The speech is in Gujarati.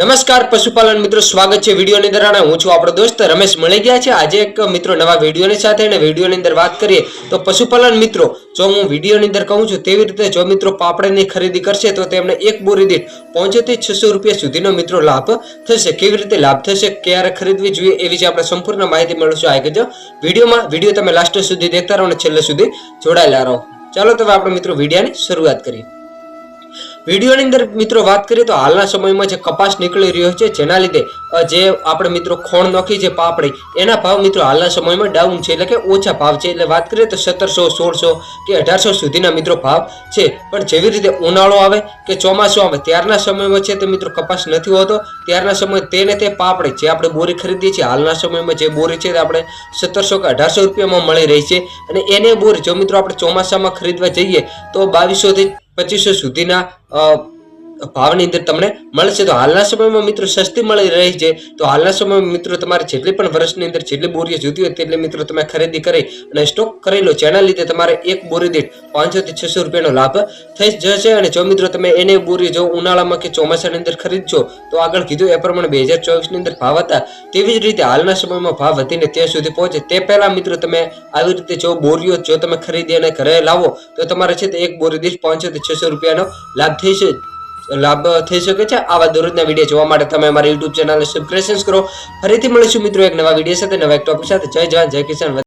નમસ્કાર પશુપાલન મિત્રો, સ્વાગત છે વિડીયોની અંદર અને હું છું આપણો દોસ્ત રમેશ. મળી ગયા છે આજે એક મિત્રો નવા વિડીયોની સાથે અને વિડીયોની અંદર વાત કરીએ તો પશુપાલન મિત્રો, જો હું વિડીયોની અંદર કહું છું તેવી રીતે જો મિત્રો પાપડની ખરીદી કરશે તો તેમને એક બોરી દીઠ પહોંચેથી છસો રૂપિયા સુધીનો મિત્રો લાભ થશે. કેવી રીતે લાભ થશે, ક્યારે ખરીદવી જોઈએ એ વિશે આપણે સંપૂર્ણ માહિતી મેળવશું આ જો વિડીયોમાં, વીડિયો તમે લાસ્ટ સુધી દેખતા રહો અને છેલ્લે સુધી જોડાયેલા રહો. ચાલો તમે આપણે મિત્રો વિડીયાની શરૂઆત કરીએ. વિડીયોની અંદર મિત્રો વાત કરીએ તો હાલના સમયમાં જે કપાસ નીકળી રહ્યો છે, જેના લીધે જે આપણે મિત્રો ખોણ નોખી છે, પાપડી, એના ભાવ મિત્રો હાલના સમયમાં ડાઉન છે, એટલે કે ઓછા ભાવ છે. એટલે વાત કરીએ તો સત્તરસો, સોળસો કે અઢારસો સુધીના મિત્રો ભાવ છે. પણ જેવી રીતે ઉનાળો આવે કે ચોમાસું આવે, ત્યારના સમયમાં છે તે મિત્રો કપાસ નથી હોતો. ત્યારના સમયે તેને તે પાપડી જે આપણે બોરી ખરીદીએ છીએ, હાલના સમયમાં જે બોરી છે તે આપણે સત્તરસો કે અઢારસો રૂપિયામાં મળી રહી છે. અને એને બોરી જો મિત્રો આપણે ચોમાસામાં ખરીદવા જઈએ, તો બાવીસોથી પચીસો સુધીના ભાવની અંદર તમને મળશે. તો હાલના સમયમાં મિત્રો સસ્તી મળી રહી છે. તો હાલના સમયમાં મિત્રો તમારે જેટલી પણ વર્ષની અંદર જેટલી બોરીઓ જોતી હોય તેટલી મિત્રો તમે ખરીદી કરી અને સ્ટોક કરી લો જેના લીધે તમારે એક બોરી દીઠ પાંચસો થી છસો રૂપિયાનો લાભ થઈ જશે. અને જો મિત્રો તમે એને બોરી જો ઉનાળામાં કે ચોમાસાની અંદર ખરીદશો, તો આગળ કીધું એ પ્રમાણે બે હજાર ચોવીસની અંદર ભાવ હતા. તેવી જ રીતે હાલના સમયમાં ભાવ વધીને ત્યાં સુધી પહોંચે. તે પહેલાં મિત્રો તમે આવી રીતે જો બોરીઓ જો તમે ખરીદી અને ઘરે લાવો, તો તમારે છે તે એક બોરી દીઠ પાંચસો થી છસો રૂપિયાનો લાભ થઈ છે લાભ થઈ શકે છે. આવા દરરોજના વીડિયો જોવા માટે તમે અમારી યુટ્યુબ ચેનલને સબસ્ક્રાઇબ કરો. ફરીથી મળીશું મિત્રો એક નવા વીડિયો સાથે. નવા એક ટોપિક સાથે. જય જવાન, જય કિસાન.